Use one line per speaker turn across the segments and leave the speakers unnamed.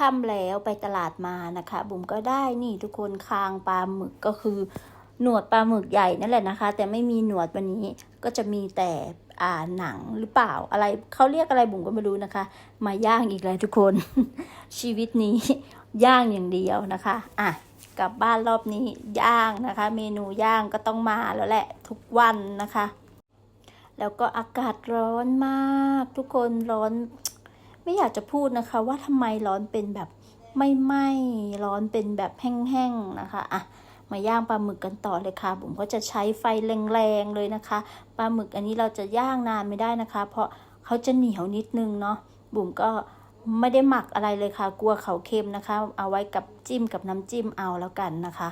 ค่ำแล้วไปตลาดมานะคะ บุ๋มก็ได้นี่ทุกคนคางปลาหมึกก็คือ หนวดปลาหมึกใหญ่นั่นแหละนะคะ แต่ไม่มีหนวดวันนี้ก็จะมีแต่อ่าหนังหรือเปล่าอะไรเขาเรียกอะไรบุ๋มก็ไม่รู้นะคะ มาย่างอีกแล้วทุกคน ชีวิตนี้ย่างอย่างเดียวนะคะอะกลับบ้านรอบนี้ย่างนะคะ เมนูย่างก็ต้องมาแล้วแหละทุกวันนะคะ แล้วก็อากาศร้อนมาก ทุกคนร้อน ไม่อยากจะพูดนะคะว่าทำไมร้อนเป็นแบบไม่ไหม้ร้อนเป็นแบบแห้งๆนะคะอะมาย่างปลาหมึกกันต่อเลยค่ะบุ๋มก็จะใช้ไฟแรงๆเลยนะคะปลาหมึกอันนี้เราจะย่างนานไม่ได้นะคะ เพราะเขาจะเหนียวนิดนึงเนาะบุ๋มก็ไม่ได้หมักอะไรเลยค่ะ กลัวเขาเค็มนะคะ เอาไว้กับจิ้มกับน้ำจิ้มเอาแล้วกันนะคะ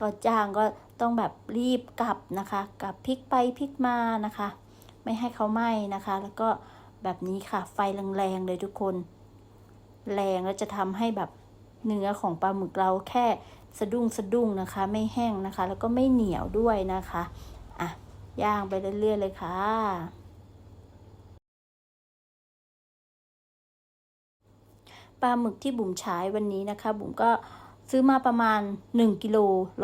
ก็จ้างก็ต้องแบบรีบกลับนะคะกลับพลิกไปพลิกมานะคะ ไม่ให้เขาไหม้นะคะ แล้วก็ แบบนี้ค่ะ ไฟแรงๆเลยทุกคน แรงแล้วจะทำให้แบบเนื้อของปลาหมึกเราแค่สะดุ้งสะดุ้งนะคะ ไม่แห้งนะคะ แล้วก็ไม่เหนียวด้วยนะคะอะย่างไปเรื่อยๆเลยค่ะปลาหมึกที่บุ๋มใช้วันนี้นะคะ บุ๋มก็ซื้อมาประมาณ 1กิโล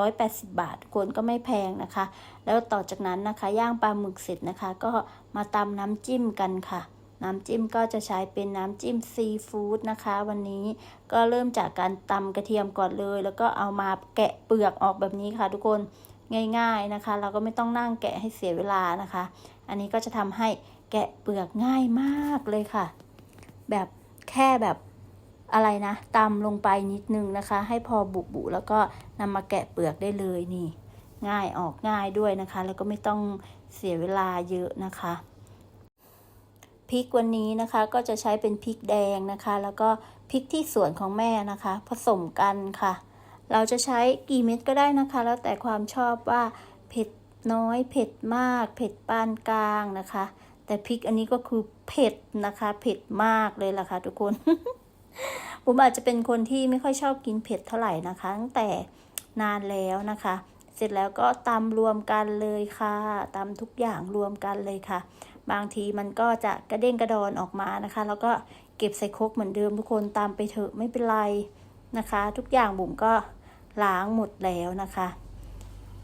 180 บาทคนก็ไม่แพงนะคะ แล้วต่อจากนั้นนะคะ ย่างปลาหมึกเสร็จนะคะ ก็มาตำน้ำจิ้มกันค่ะ น้ำจิ้มก็จะใช้เป็นน้ำจิ้มซีฟู้ดนะคะ วันนี้ก็เริ่มจากการตำกระเทียมก่อนเลย แล้วก็เอามาแกะเปลือกออกแบบนี้ค่ะ ทุกคนง่าย ๆนะคะ เราก็ไม่ต้องนั่งแกะให้เสียเวลานะคะ อันนี้ก็จะทำให้แกะเปลือกง่ายมากเลยค่ะ แบบแค่แบบอะไรนะตำลงไปนิดนึงนะคะ ให้พอบุบุแล้วก็นำมาแกะเปลือกได้เลยนี่ ง่ายออกง่ายด้วยนะคะ แล้วก็ไม่ต้องเสียเวลาเยอะนะคะ พริกวันนี้นะคะก็จะใช้เป็นพริกแดงนะคะ แล้วก็พริกที่สวนของแม่นะคะ ผสมกันค่ะ เราจะใช้กี่เม็ดก็ได้นะคะ แล้วแต่ความชอบว่าเผ็ดน้อยเผ็ดมาก เผ็ดปานกลางนะคะ แต่พริกอันนี้ก็คือเผ็ดนะคะ เผ็ดมากเลยล่ะค่ะทุกคนผมอาจจะเป็นคนที่ไม่ค่อยชอบกินเผ็ดเท่าไหร่นะคะตั้งแต่นานแล้วนะคะ ร็จแล้วก็ตำรวมกันเลยค่ะตำทุกอย่างรวมกันเลยค่ะ บางทีมันก็จะกระเด้งกระดอนออกมานะคะ แล้วก็เก็บใส่ครกเหมือนเดิมทุกคนตามไปเถอะไม่เป็นไรนะคะ ทุกอย่างบุ๋มก็ล้างหมดแล้วนะคะ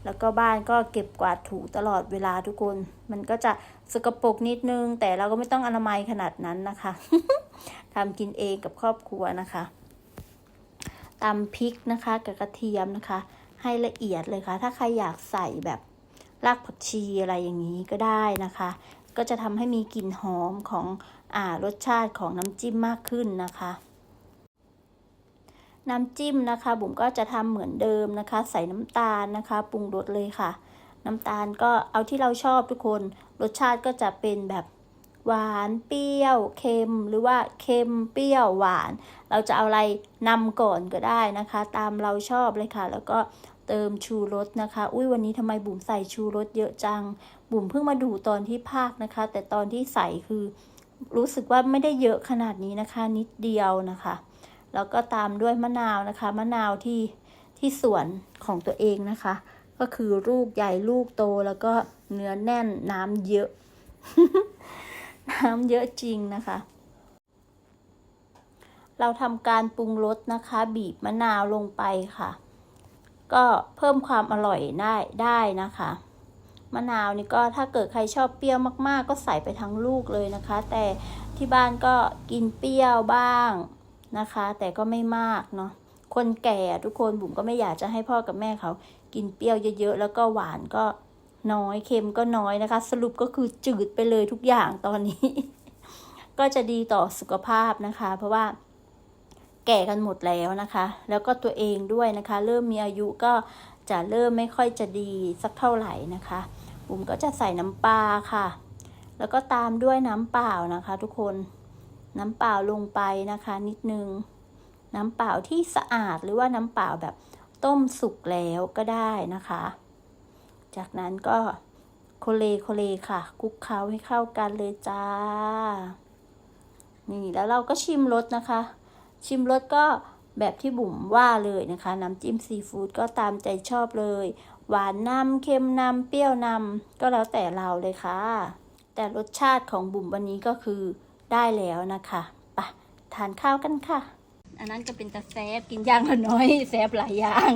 แล้วก็บ้านก็เก็บกวาดถูตลอดเวลาทุกคน มันก็จะสกปรกนิดนึง แต่เราก็ไม่ต้องอนามัยขนาดนั้นนะคะทำกินเองกับครอบครัวนะคะตำพริกนะคะกับกระเทียมนะคะ ให้ละเอียดเลยค่ะ ถ้าใครอยากใส่แบบรากผักชีอะไรอย่างนี้ก็ได้นะคะ ก็จะทำให้มีกลิ่นหอมของอ่ารสชาติของน้ำจิ้มมากขึ้นนะคะ น้ำจิ้มนะคะบุ๋มก็จะทำเหมือนเดิมนะคะ ใส่น้ำตาลนะคะ ปรุงรสเลยค่ะ น้ำตาลก็เอาที่เราชอบทุกคน รสชาติก็จะเป็นแบบ หวานเปรี้ยวเค็มหรือว่าเค็มเปรี้ยวหวาน เราจะเอาอะไรนำก่อนก็ได้นะคะ ตามเราชอบเลยค่ะ แล้วก็เติมชูรสนะคะ อุ้ยวันนี้ทำไมบุ๋มใส่ชูรสเยอะจัง บุ๋มเพิ่งมาดูตอนที่ภาคนะคะ แต่ตอนที่ใส่คือรู้สึกว่าไม่ได้เยอะขนาดนี้นะคะ นิดเดียวนะคะ แล้วก็ตามด้วยมะนาวนะคะ มะนาวที่ที่สวนของตัวเองนะคะ ก็คือลูกใหญ่ลูกโตแล้วก็เนื้อแน่นน้ำเยอะ น้ำเยอะจริงนะคะ เราทำการปรุงรสนะคะ บีบมะนาวลงไปค่ะ ก็เพิ่มความอร่อยได้ได้นะคะ มะนาวนี่ก็ถ้าเกิดใครชอบเปรี้ยวมาก ๆ ก็ใส่ไปทั้งลูกเลยนะคะ แต่ที่บ้านก็กินเปรี้ยวบ้างนะคะ แต่ก็ไม่มากเนาะคนแก่ทุกคนบุ๋มก็ไม่อยากจะให้พ่อกับแม่เขา กินเปรี้ยวเยอะ ๆ แล้วก็หวานก็ น้อยเค็มก็น้อยนะคะ สรุปก็คือจืดไปเลยทุกอย่างตอนนี้ ก็จะดีต่อสุขภาพนะคะ เพราะว่าแก่กันหมดแล้วนะคะ แล้วก็ตัวเองด้วยนะคะ เริ่มมีอายุก็จะเริ่มไม่ค่อยจะดีสักเท่าไหร่นะคะบุ๋มก็จะใส่น้ำปลาค่ะ แล้วก็ตามด้วยน้ำเปล่านะคะ ทุกคน น้ำเปล่าลงไปนะคะ นิดนึง น้ำเปล่าที่สะอาดหรือว่าน้ำเปล่าแบบต้มสุกแล้วก็ได้นะคะ จากนั้นก็โคเลโคเลค่ะคลุกเคล้าให้เข้ากันเลยจ้า นี่แล้วเราก็ชิมรสนะคะ ชิมรสก็แบบที่บุ๋มว่าเลยนะคะ น้ำจิ้มซีฟู้ดก็ตามใจชอบเลย หวานนำเค็มนำเปรี้ยวนำก็แล้วแต่เราเลยค่ะ แต่รสชาติของบุ๋มวันนี้ก็คือได้แล้วนะคะปะทานข้าวกันค่ะ อันนั้นก็เป็นตะแซบกินย่างละน้อยแซบหลายอย่าง